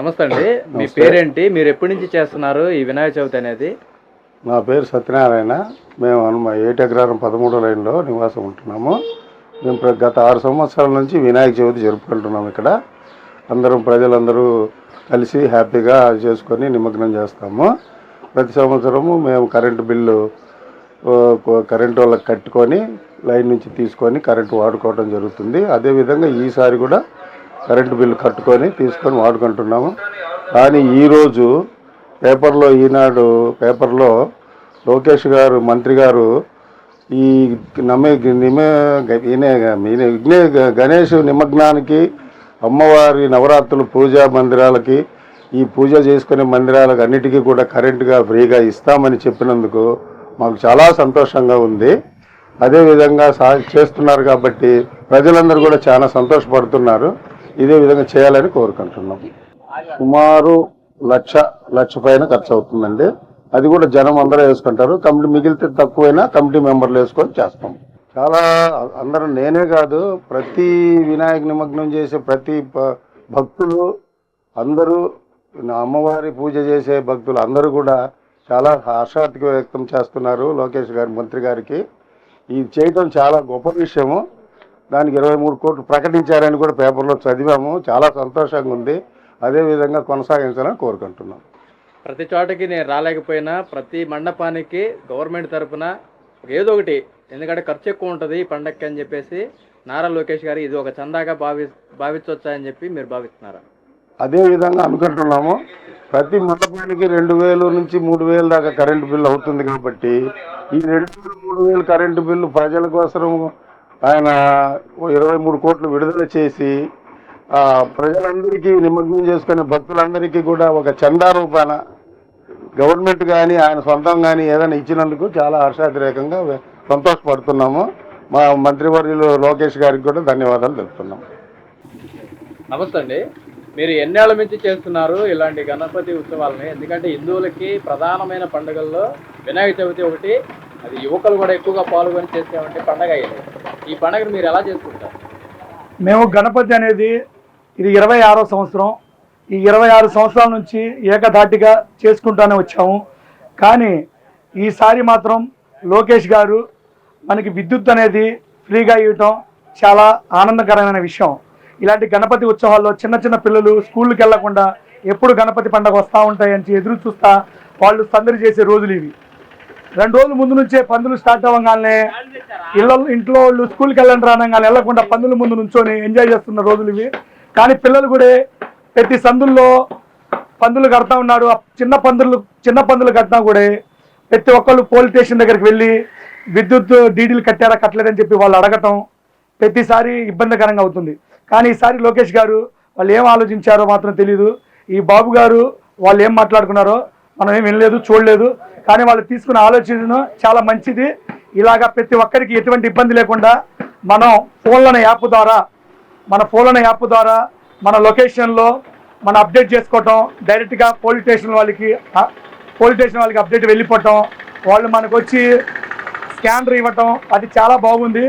నమస్తే అండి. మీ. పేరేంటి? మీరు ఎప్పటి నుంచి చేస్తున్నారు ఈ వినాయక చవితి అనేది? నా పేరు సత్యనారాయణ. మేము హనుమ ఏటగ్రహారం పదమూడో లైన్లో నివాసం ఉంటున్నాము. మేము గత ఆరు సంవత్సరాల నుంచి వినాయక చవితి జరుపుకుంటున్నాం ఇక్కడ. అందరం ప్రజలందరూ కలిసి హ్యాపీగా చేసుకొని నిమగ్నం చేస్తాము. ప్రతి సంవత్సరము మేము కరెంటు బిల్లు కరెంటు వాళ్ళకి కట్టుకొని లైన్ నుంచి తీసుకొని కరెంటు వాడుకోవడం జరుగుతుంది. అదేవిధంగా ఈసారి కూడా కరెంటు బిల్లు కట్టుకొని తీసుకొని వాడుకుంటున్నాము. కానీ ఈరోజు పేపర్లో ఈనాడు పేపర్లో లోకేష్ గారు మంత్రి గారు ఈ నమ్మే నిమే ఈయనే ఈయన విఘ్నే గణేష్ నిమగ్నానికి అమ్మవారి నవరాత్రులు పూజా మందిరాలకి ఈ పూజ చేసుకునే మందిరాలకు అన్నిటికీ కూడా కరెంటుగా ఫ్రీగా ఇస్తామని చెప్పినందుకు మాకు చాలా సంతోషంగా ఉంది. అదేవిధంగా సా చేస్తున్నారు కాబట్టి ప్రజలందరూ కూడా చాలా సంతోషపడుతున్నారు. ఇదే విధంగా చేయాలని కోరుకుంటున్నాం. సుమారు లక్ష లక్ష పైన ఖర్చు అవుతుందండి అది కూడా జనం అందరూ వేసుకుంటారు. కమిటీ మిగిలితే తక్కువైనా కమిటీ మెంబర్లు వేసుకొని చేస్తాం. చాలా అందరూ నేనే కాదు ప్రతి వినాయక నిమగ్నం చేసే ప్రతి భక్తులు అందరూ నా అమ్మవారి పూజ చేసే భక్తులు అందరూ కూడా చాలా హర్షార్థిక వ్యక్తం చేస్తున్నారు లోకేష్ గారి మంత్రి గారికి. ఇది చేయటం చాలా గొప్ప విషయము. దానికి ఇరవై మూడు కోట్లు ప్రకటించారని కూడా పేపర్లో చదివాము. చాలా సంతోషంగా ఉంది. అదేవిధంగా కొనసాగించాలని కోరుకుంటున్నాం. ప్రతి చోటకి నేను రాలేకపోయినా ప్రతి మండపానికి గవర్నమెంట్ తరపున ఏదో ఒకటి ఎందుకంటే ఖర్చు ఎక్కువ ఉంటుంది ఈ పండక్కి అని చెప్పేసి నారా లోకేష్ గారు ఇది ఒక చందాగా భావి భావించవచ్చా అని చెప్పి మీరు భావిస్తున్నారా? అదే విధంగా అనుకుంటున్నాము. ప్రతి మండపానికి రెండు వేలు నుంచి మూడు వేలు దాకా కరెంటు బిల్లు అవుతుంది కాబట్టి ఈ రెండు వేలు మూడు వేలు కరెంటు బిల్లు ప్రజల కోసం ఆయన ఇరవై మూడు కోట్లు విడుదల చేసి ప్రజలందరికీ నిమగ్నం చేసుకునే భక్తులందరికీ కూడా ఒక చందా రూపాన గవర్నమెంట్ కానీ ఆయన సొంతం కానీ ఏదైనా ఇచ్చినందుకు చాలా హర్షాతిరేకంగా సంతోషపడుతున్నాము. మా మంత్రివర్యులు లోకేష్ గారికి కూడా ధన్యవాదాలు తెలుపుతున్నాము. నమస్తే అండి. మీరు ఎన్నేళ్ళ నుంచి చేస్తున్నారు ఇలాంటి గణపతి ఉత్సవాలని. ఎందుకంటే హిందువులకి ప్రధానమైన పండుగల్లో వినాయక చవితి ఒకటి. అది యువకులు కూడా ఎక్కువగా పాల్గొని చేసేవంటి పండగ అయ్యేది ఈ పండుగ మీరు ఎలా చేసుకుంటారు? మేము గణపతి అనేది ఇది ఇరవై ఆరో సంవత్సరం. ఈ ఇరవై ఆరు సంవత్సరాల నుంచి ఏకధాటిగా చేసుకుంటానే వచ్చాము. కానీ ఈసారి మాత్రం లోకేష్ గారు మనకి విద్యుత్ అనేది ఫ్రీగా ఇవ్వటం చాలా ఆనందకరమైన విషయం. ఇలాంటి గణపతి ఉత్సవాల్లో చిన్న చిన్న పిల్లలు స్కూళ్ళకి వెళ్ళకుండా ఎప్పుడు గణపతి పండుగ వస్తూ ఉంటాయని ఎదురు చూస్తా వాళ్ళు సందడి చేసే రోజులు ఇవి. రెండు రోజుల ముందు నుంచే పందులు స్టార్ట్ అవ్వగానే ఇళ్ళ ఇంట్లో వాళ్ళు స్కూల్కి వెళ్ళండి రానగానే వెళ్ళకుండా పందుల ముందు నుంచొని ఎంజాయ్ చేస్తున్న రోజులు ఇవి. కానీ పిల్లలు కూడా ప్రతి సందుల్లో పందులు కడతా ఉన్నాడు. చిన్న పందులు చిన్న పందులు కట్టినా కూడా ప్రతి ఒక్కళ్ళు పోలీస్ స్టేషన్ దగ్గరికి వెళ్ళి విద్యుత్ డీడీలు కట్టారా కట్టలేదని చెప్పి వాళ్ళు అడగటం ప్రతిసారి ఇబ్బందికరంగా అవుతుంది. కానీ ఈసారి లోకేష్ గారు వాళ్ళు ఏం ఆలోచించారో మాత్రం తెలియదు ఈ బాబు గారు వాళ్ళు ఏం మాట్లాడుకున్నారో మనం ఏం వినలేదు చూడలేదు. కానీ వాళ్ళు తీసుకున్న ఆలోచన చాలా మంచిది. ఇలాగా ప్రతి ఒక్కరికి ఎటువంటి ఇబ్బంది లేకుండా మనం ఫోన్లోని యాప్ ద్వారా మన ఫోన్లోని యాప్ ద్వారా మన లొకేషన్లో మనం అప్డేట్ చేసుకోవటం డైరెక్ట్గా పోలీస్ స్టేషన్ వాళ్ళకి పోలీస్ స్టేషన్ వాళ్ళకి అప్డేట్ వెళ్ళిపోవటం వాళ్ళు మనకు వచ్చి స్కానర్ ఇవ్వటం అది చాలా బాగుంది.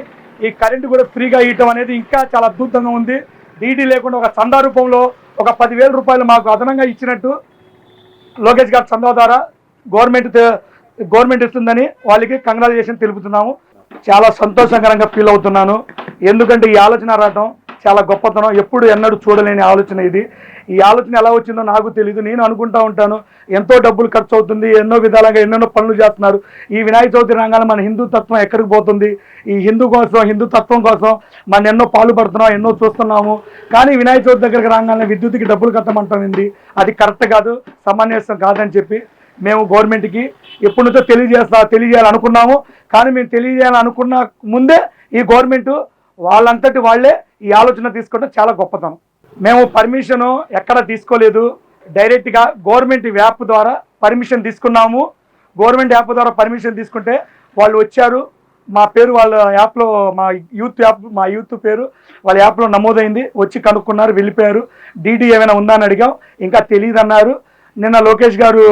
ఈ కరెంటు కూడా ఫ్రీగా ఇవ్వటం అనేది ఇంకా చాలా అద్భుతంగా ఉంది. డీడీ లేకుండా ఒక చందా రూపంలో ఒక పదివేల రూపాయలు మాకు అదనంగా ఇచ్చినట్టు లోకేష్ గారి చందా ద్వారా గవర్నమెంట్ గవర్నమెంట్ ఇస్తుందని వాళ్ళకి కంగ్రాచులేషన్ తెలుపుతున్నాము. చాలా సంతోషకరంగా ఫీల్ అవుతున్నాను. ఎందుకంటే ఈ ఆలోచన రావటం చాలా గొప్పతనం. ఎప్పుడు ఎన్నడూ చూడలేని ఆలోచన ఇది. ఈ ఆలోచన ఎలా వచ్చిందో నాకు తెలియదు నేను అనుకుంటా ఉంటాను. ఎంతో డబ్బులు ఖర్చు అవుతుంది. ఎన్నో విధాలుగా ఎన్నెన్నో పనులు చేస్తున్నారు. ఈ వినాయక చవితి రంగానే మన హిందూ తత్వం ఎక్కడికి పోతుంది? ఈ హిందూ కోసం హిందూ తత్వం కోసం మనం ఎన్నో పాలు పడుతున్నాం ఎన్నో చూస్తున్నాము. కానీ వినాయక చవితి దగ్గరికి రాగానే విద్యుత్కి డబ్బులు కట్టమంటామంది అది కరెక్ట్ కాదు సమంజసం కాదని చెప్పి మేము గవర్నమెంట్కి ఎప్పటి నుంచో తెలియజేస్తా తెలియజేయాలనుకున్నాము. కానీ మేము తెలియజేయాలనుకున్న ముందే ఈ గవర్నమెంట్ వాళ్ళంతటి వాళ్ళే ఈ ఆలోచన తీసుకోవడం చాలా గొప్పతనం. మేము పర్మిషన్ ఎక్కడ తీసుకోలేదు. డైరెక్ట్గా గవర్నమెంట్ యాప్ ద్వారా పర్మిషన్ తీసుకున్నాము. గవర్నమెంట్ యాప్ ద్వారా పర్మిషన్ తీసుకుంటే వాళ్ళు వచ్చారు. మా పేరు వాళ్ళ యాప్లో మా యూత్ యాప్ మా యూత్ పేరు వాళ్ళ యాప్లో నమోదైంది. వచ్చి కనుక్కున్నారు వెళ్ళిపోయారు. డీడీ ఏమైనా ఉందా అని అడిగాం. ఇంకా తెలియదు అన్నారు నిన్న లోకేష్ గారు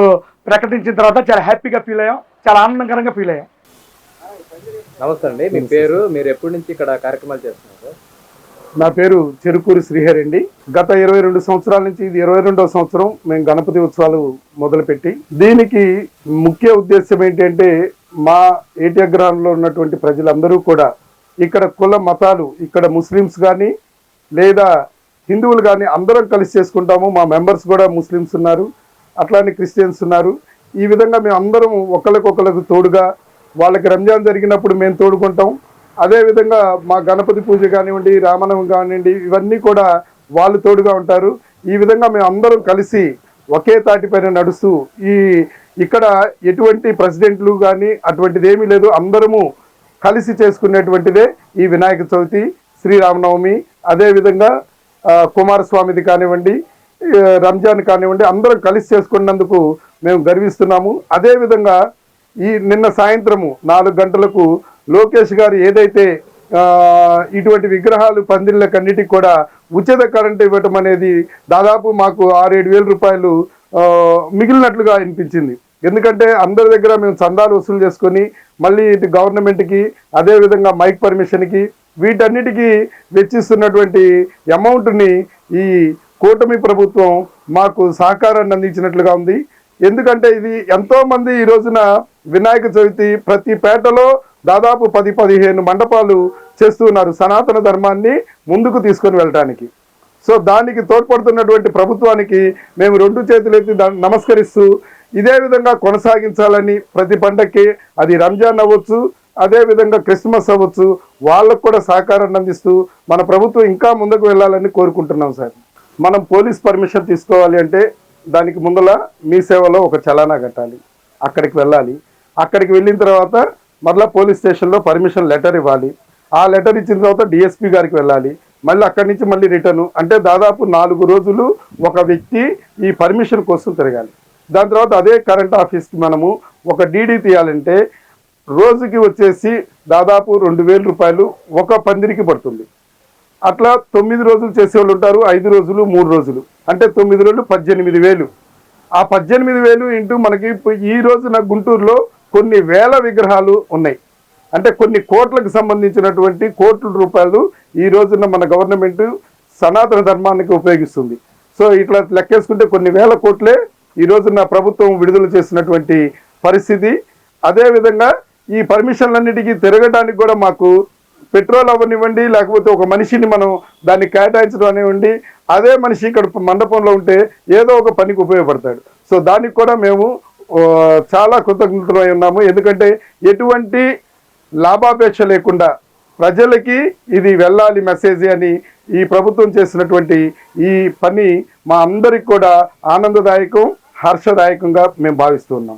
ప్రకటించిన తర్వాత చాలా హ్యాపీగా ఫీల్ అయ్యాం. చాలా ఆనందకరంగా ఫీల్ అయ్యాం. నమస్తే అండి. మీ పేరు మీరు ఎప్పటి నుంచి ఇక్కడ కార్యక్రమాలు చేస్తున్నారు నా పేరు చెరుకూరి శ్రీహరి అండి. గత ఇరవై రెండు సంవత్సరాల నుంచి ఇది ఇరవై రెండవ సంవత్సరం మేము గణపతి ఉత్సవాలు మొదలుపెట్టి. దీనికి ముఖ్య ఉద్దేశం ఏంటంటే మా ఏటి అగ్రహంలో ఉన్నటువంటి ప్రజలందరూ కూడా ఇక్కడ కుల మతాలు ఇక్కడ ముస్లిమ్స్ కానీ లేదా హిందువులు కానీ అందరం కలిసి చేసుకుంటాము. మా మెంబర్స్ కూడా ముస్లిమ్స్ ఉన్నారు. అట్లానే క్రిస్టియన్స్ ఉన్నారు. ఈ విధంగా మేము అందరం ఒకరికొకరికి తోడుగా వాళ్ళకి రంజాన్ జరిగినప్పుడు మేము తోడుకుంటాం. అదేవిధంగా మా గణపతి పూజ కానివ్వండి రామనవం కానివ్వండి ఇవన్నీ కూడా వాళ్ళు తోడుగా ఉంటారు. ఈ విధంగా మేము అందరం కలిసి ఒకే తాటిపైన నడుస్తూ ఈ ఇక్కడ ఎటువంటి ప్రెసిడెంట్లు కానీ అటువంటిది ఏమీ లేదు. అందరము కలిసి చేసుకునేటువంటిదే ఈ వినాయక చవితి శ్రీరామనవమి. అదేవిధంగా కుమారస్వామిది కానివ్వండి రంజాన్ కానివ్వండి అందరం కలిసి చేసుకున్నందుకు మేము గర్విస్తున్నాము. అదేవిధంగా ఈ నిన్న సాయంత్రము నాలుగు గంటలకు లోకేష్ గారు ఏదైతే ఇటువంటి విగ్రహాలు పందిళ్ళకన్నిటికి కూడా ఉచిత కరెంట్ ఇవ్వటం అనేది దాదాపు మాకు ఆరేడు వేల రూపాయలు మిగిలినట్లుగా అనిపించింది. ఎందుకంటే అందరి దగ్గర మేము చందాలు వసూలు చేసుకొని మళ్ళీ ఇటు గవర్నమెంట్కి అదేవిధంగా మైక్ పర్మిషన్కి వీటన్నిటికీ వెచ్చిస్తున్నటువంటి అమౌంట్ని ఈ కూటమి ప్రభుత్వం మాకు సహకారాన్ని అందించినట్లుగా ఉంది. ఎందుకంటే ఇది ఎంతోమంది ఈ రోజున వినాయక చవితి ప్రతి పేటలో దాదాపు పది పదిహేను మండపాలు చేస్తున్నారు సనాతన ధర్మాన్ని ముందుకు తీసుకొని వెళ్ళడానికి సో దానికి తోడ్పడుతున్నటువంటి ప్రభుత్వానికి మేము రెండు చేతులెత్తి నమస్కరిస్తూ ఇదే విధంగా కొనసాగించాలని ప్రతి పండక్కి అది రంజాన్ అవ్వచ్చు అదే విధంగా క్రిస్మస్ అవ్వచ్చు వాళ్ళకు కూడా సహకారాన్ని అందిస్తూ మన ప్రభుత్వం ఇంకా ముందుకు వెళ్ళాలని కోరుకుంటున్నాం సార్. మనం పోలీస్ పర్మిషన్ తీసుకోవాలి అంటే దానికి ముందల మీ సేవలో ఒక చలానా కట్టాలి. అక్కడికి వెళ్ళాలి. అక్కడికి వెళ్ళిన తర్వాత మరలా పోలీస్ స్టేషన్లో పర్మిషన్ లెటర్ ఇవ్వాలి. ఆ లెటర్ ఇచ్చిన తర్వాత డిఎస్పీ గారికి వెళ్ళాలి. మళ్ళీ అక్కడి నుంచి మళ్ళీ రిటర్న్. అంటే దాదాపు నాలుగు రోజులు ఒక వ్యక్తి ఈ పర్మిషన్ కోసం తిరగాలి. దాని తర్వాత అదే కరెంట్ ఆఫీస్కి మనము ఒక డీడీ తీయాలంటే రోజుకి వచ్చేసి దాదాపు రెండు వేల రూపాయలు ఒక పందిరికి పడుతుంది. అట్లా తొమ్మిది రోజులు చేసేవాళ్ళు ఉంటారు ఐదు రోజులు మూడు రోజులు. అంటే తొమ్మిది రోజులు పద్దెనిమిది వేలు. ఆ పద్దెనిమిది వేలు ఇంటూ మనకి ఈ రోజున గుంటూరులో కొన్ని వేల విగ్రహాలు ఉన్నాయి. అంటే కొన్ని కోట్లకు సంబంధించినటువంటి కోట్ల రూపాయలు ఈ రోజున మన గవర్నమెంట్ సనాతన ధర్మానికి ఉపయోగిస్తుంది. సో ఇట్లా లెక్కేసుకుంటే కొన్ని వేల కోట్లే ఈ రోజున ప్రభుత్వం విడుదల చేసినటువంటి పరిస్థితి. అదేవిధంగా ఈ పర్మిషన్లన్నిటికీ తిరగడానికి కూడా మాకు పెట్రోల్ అవ్వనివ్వండి లేకపోతే ఒక మనిషిని మనం దాన్ని కేటాయించడం అనివ్వండి అదే మనిషి ఇక్కడ మండపంలో ఉంటే ఏదో ఒక పనికి ఉపయోగపడతాడు. సో దానికి కూడా మేము చాలా కృతజ్ఞతలై ఉన్నాము. ఎందుకంటే ఎటువంటి లాభాపేక్ష లేకుండా ప్రజలకి ఇది వెళ్ళాలి మెసేజ్ అని ఈ ప్రభుత్వం చేసినటువంటి ఈ పని మా అందరికి కూడా ఆనందదాయకం హర్షదాయకంగా మేము భావిస్తున్నాం